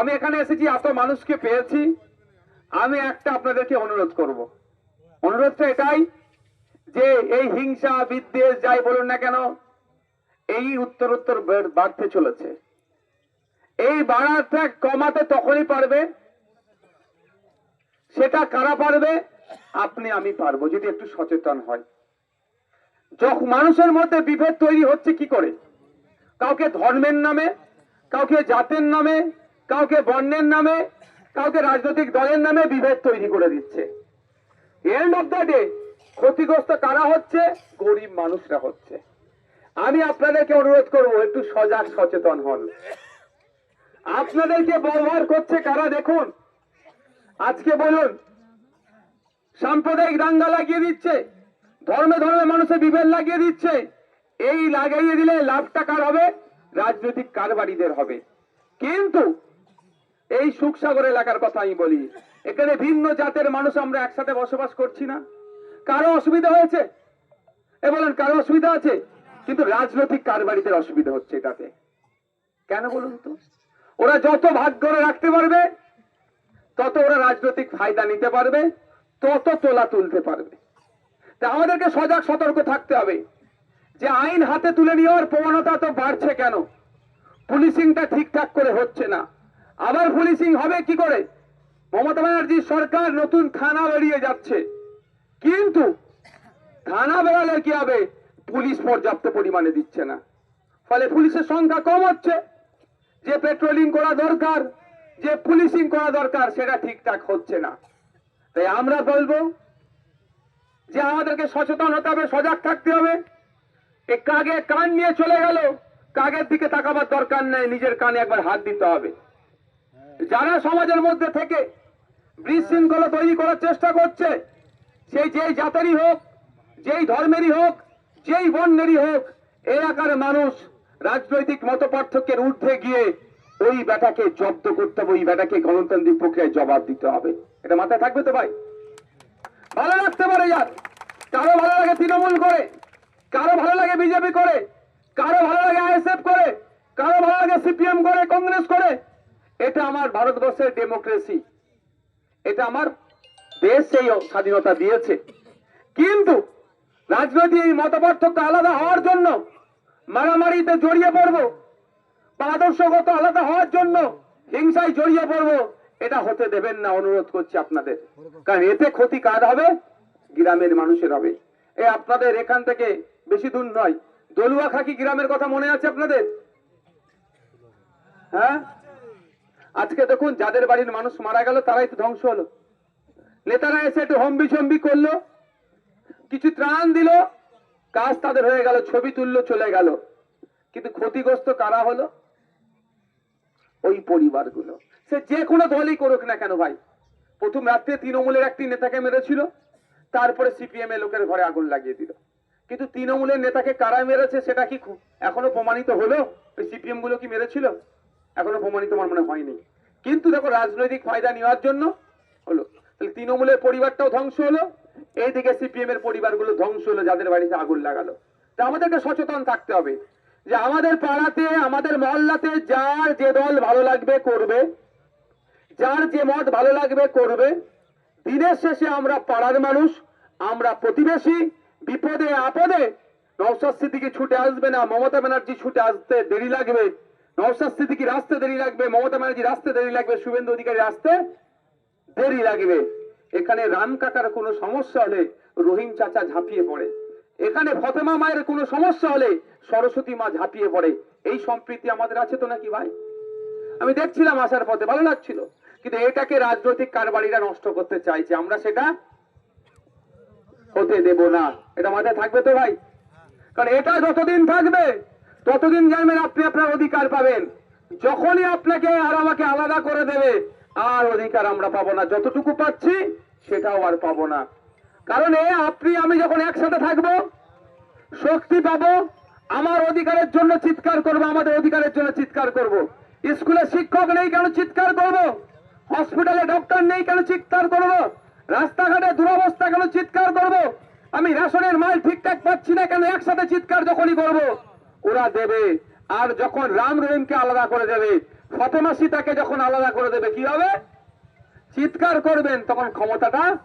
আমি এখানে এসেছি, এত মানুষকে পেয়েছি। আমি একটা আপনাদেরকে অনুরোধ করব। অনুরোধটা এটাই যে এই হিংসা, বিদ্বেষ, যাই বলুন না কেন, এই উত্তর উত্তর বাড়তে চলেছে। এই বাড়াটা কমাতে তখনই পারবে, সেটা কারা পারবে, আপনি আমি পারব, যদি একটু সচেতন হয়। যখন মানুষের মধ্যে বিভেদ তৈরি হচ্ছে কি করে? কাউকে ধর্মের নামে, কাউকে জাতের নামে কাউকে বর্ণের নামে, কাউকে রাজনৈতিক দলের নামে বিভেদ তৈরি করে দিচ্ছে। এন্ড অফ দ্য ডে ক্ষতিগ্রস্ত কারা হচ্ছে? গরিব মানুষরা হচ্ছে। আমি আপনাদেরকে অনুরোধ করব, একটু সজাগ, সচেতন হন। আপনাদেরকে ব্যবহার করছে কারা দেখুন? আজকে বলুন, সাম্প্রদায়িক দাঙ্গা লাগিয়ে দিচ্ছে, ধর্মে ধর্মে মানুষের বিভেদ লাগিয়ে দিচ্ছে, এই লাগাইয়ে দিলে লাভটা কার হবে, রাজনৈতিক কারবারিদের হবে। কিন্তু এই সুখসাগর এলাকার কথা আমি বলি। এখানে ভিন্ন জাতের মানুষ আমরা একসাথে বসবাস করছি না। কারও অসুবিধা হয়েছে? এ বলেন, কারও অসুবিধা আছে? কিন্তু রাজনৈতিক কারবারিদের অসুবিধা হচ্ছে এটাতে। কেন বলুন তো? ওরা যত ভাগ করে রাখতে পারবে, তত ওরা রাজনৈতিক ফায়দা নিতে পারবে, তত তোলা তুলতে পারবে। তা আমাদেরকে সজাগ সতর্ক থাকতে হবে যে আইন হাতে তুলে নেওয়ার প্রবণতা তো বাড়ছে কেন? পুলিশিংটা ঠিকঠাক করে হচ্ছে না। আবার পুলিশিং হবে কি করে? মমতা ব্যানার্জির সরকার নতুন থানা বেরিয়ে যাচ্ছে। কিন্তু থানা বেরালে কি হবে? পুলিশ পর্যাপ্ত পরিমাণে দিচ্ছে না। ফলে পুলিশের সংখ্যা কম হচ্ছে। যে পেট্রোলিং করা দরকার, যে পুলিশিং করা দরকার, সেটা ঠিকঠাক হচ্ছে না। তাই আমরা বলব যে আমাদেরকে সচেতন হতে হবে, সজাগ থাকতে হবে। এ কাগে কান নিয়ে চলে গেল, কাগের দিকে তাকাবার দরকার নেই, নিজের কানে একবার হাত দিতে হবে। যারা সমাজের মধ্যে থেকে বিশৃঙ্খলা তৈরি করার চেষ্টা করছে, সেই যেই জাতেরই হোক, যেই ধর্মেরই হোক, যেই বর্ণেরই হোক এলাকার মানুষ রাজনৈতিক মত পার্থক্যের ঊর্ধ্বে গিয়ে ওই বেটাকে জব্দ করতে হবে, ওই বেটাকে গণতান্ত্রিক প্রক্রিয়ায় জবাব দিতে হবে। এটা মাথায় থাকবে তো ভাই? ভালো লাগতে পারে যার। কারও ভালো লাগে তৃণমূল করে, কারও ভালো লাগে বিজেপি করে, কারও ভালো লাগে আইএসএফ করে, কারও ভালো লাগে সিপিএম করে, কংগ্রেস করে এটা আমার ভারতবর্ষের ডেমোক্রেসি এটা আমার দেশ সেই স্বাধীনতা দিয়েছে। কিন্তু রাজনৈতিক মতপার্থক্য আলাদা হওয়ার জন্য, মারামারিতে জড়িয়ে পড়ব বা আদর্শগত আলাদা হওয়ার জন্য হিংসায় জড়িয়ে পড়ব, এটা হতে দেবেন না, অনুরোধ করছি আপনাদের। কারণ এতে ক্ষতি কার হবে? গ্রামের মানুষের হবে। এ আপনাদের এখান থেকে বেশি দূর নয়। দলুয়া খাকি গ্রামের কথা মনে আছে আপনাদের? হ্যাঁ? আজকে দেখুন, যাদের বাড়ির মানুষ মারা গেল, তারাই তো ধ্বংস হলো। নেতারা এসে একটু হম্বি চম্বি করল, কিছু ত্রাণ দিল, কাজ তাদের হয়ে গেল, ছবি তুললো, চলে গেল। কিন্তু ক্ষতিগ্রস্ত কারা হলো? ওই পরিবারগুলো। সে যে কোনো দলই করুক না কেন ভাই। প্রথম রাত্রে তৃণমূলের একটি নেতাকে মেরেছিল, তারপরে সিপিএম এর লোকের ঘরে আগুন লাগিয়ে দিল। কিন্তু তৃণমূলের নেতাকে কারা মেরেছে, সেটা কি এখনও প্রমাণিত হলো? ওই সিপিএমগুলো কি মেরেছিল? এখনও প্রমাণিত আমার মনে হয়নি। কিন্তু দেখো, রাজনৈতিক ফায়দা নেওয়ার জন্য হলো। তাহলে তৃণমূলের পরিবারটাও ধ্বংস হলো, এইদিকে সিপিএম এর পরিবারগুলো ধ্বংস হলো, যাদের বাড়িতে আগুন লাগালো। তা আমাদেরকে সচেতন থাকতে হবে যে আমাদের পাড়াতে, আমাদের মহল্লাতে যার যে দল ভালো লাগবে করবে, যার যে মত ভালো লাগবে করবে, দিনের শেষে আমরা পাড়ার মানুষ, আমরা প্রতিবেশী, বিপদে আপদে নৌসাদ সিদ্দিকি ছুটে আসবে না, মমতা ব্যানার্জি ছুটে আসতে দেরি লাগবে নৌসাদ সিদ্দিকি রাস্তে দেরি লাগবে, মমতা ব্যানার্জি রাস্তে দেরি লাগবে, শুভেন্দু অধিকারী আসতে দেরি লাগবে। এখানে রাম কাকার কোনো সমস্যা হলে রহিম চাচা ঝাঁপিয়ে পড়ে। এখানে ফতেমা মায়ের কোনো সমস্যা হলে সরস্বতী মা ঝাঁপিয়ে পড়ে। এই সম্প্রীতি আমাদের আছে তো নাকি ভাই? আমি দেখছিলাম আসার পথে, ভালো লাগছিল। কিন্তু এটাকে রাজনৈতিক কারবারিরা নষ্ট করতে চাইছে, আমরা সেটা হতে দেব না। এটা মাথায় থাকবে তো ভাই? কারণ এটা যতদিন থাকবে ততদিন জানবেন আপনি আপনার অধিকার পাবেন। যখনই আপনাকে আর আমাকে আলাদা করে দেবে, আর অধিকার আমরা পাবো না। যতটুকু পাচ্ছি, সেটাও আর পাবো না। কারণ এ, আপনি, আমি যখন একসাথে থাকব, শক্তি পাবো, আমার অধিকারের জন্য চিৎকার করব, আমাদের অধিকারের জন্য চিৎকার করব। স্কুলে শিক্ষক নেই কেন চিৎকার করব? হসপিটালে ডক্টর নেই কেন চিৎকার করব? রাস্তাঘাটে দুরবস্থা কেন চিৎকার করব? আমি রেশনের মাল ঠিকঠাক পাচ্ছি না কেন একসাথে চিৎকার যখনই করব? ওরা দেবে। আর যখন রাম রহিমকে আলাদা করে দেবে, ফতেমা সীতাকে যখন আলাদা করে দেবে, কি হবে? চিৎকার করবেন, তখন ক্ষমতাটা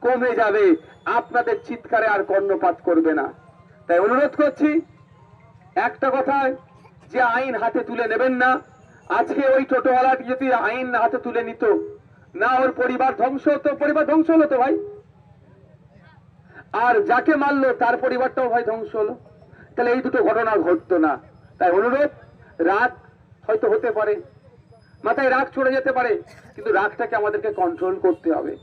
কমে যাবে। আপনাদের চিৎকারে আর কর্ণপাত করবে না। তাই অনুরোধ করছি, একটা কথায় যে আইন হাতে তুলে নেবেন না। আজকে ওই টোটোওয়ালাটি যদি আইন হাতে তুলে নিত, না ওর পরিবার ধ্বংস হতো। পরিবার ধ্বংস হলো তো ভাই। আর যাকে মারলো, তার পরিবারটাও ভাই ধ্বংস হলো। তাহলে এই দুটো ঘটনা ঘটতো না। তাই অনুরোধ, রাগ হয়তো হতে পারে। মাথায় রাগ ছড়ে যেতে পারে, কিন্তু রাগটাকে আমাদেরকে কন্ট্রোল করতে হবে।